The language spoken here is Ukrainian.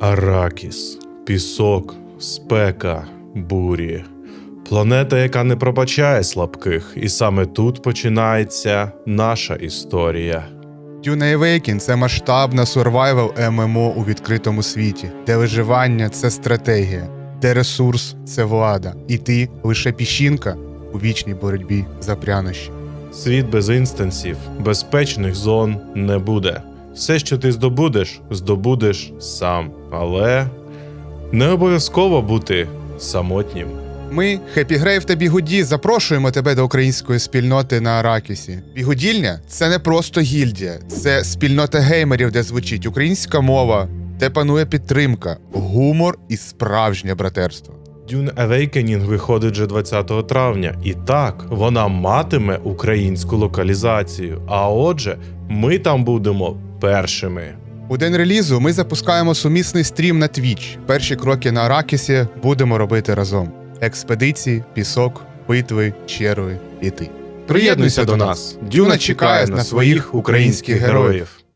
Аракіс, пісок, спека, бурі. Планета, яка не пробачає слабких, і саме тут починається наша історія. Dune Awakening – це масштабна survival ММО у відкритому світі, де виживання це стратегія, де ресурс це влада, і ти лише піщинка у вічній боротьбі за прянощі. Світ без інстансів, безпечних зон не буде. Все, що ти здобудеш, здобудеш сам. Але не обов'язково бути самотнім. Ми, Happy Grave та Бігуді, запрошуємо тебе до української спільноти на Аракісі. Бігудільня це не просто гільдія, це спільнота геймерів, де звучить українська мова, де панує підтримка, гумор і справжнє братерство. Dune Awakening виходить вже 20 травня, і так вона матиме українську локалізацію. А отже, ми там будемо першими. У день релізу ми запускаємо сумісний стрім на Twitch. Перші кроки на Аракісі будемо робити разом: експедиції, пісок, битви, черви і ти. Приєднуйся до нас. Дюна чекає на своїх українських героїв.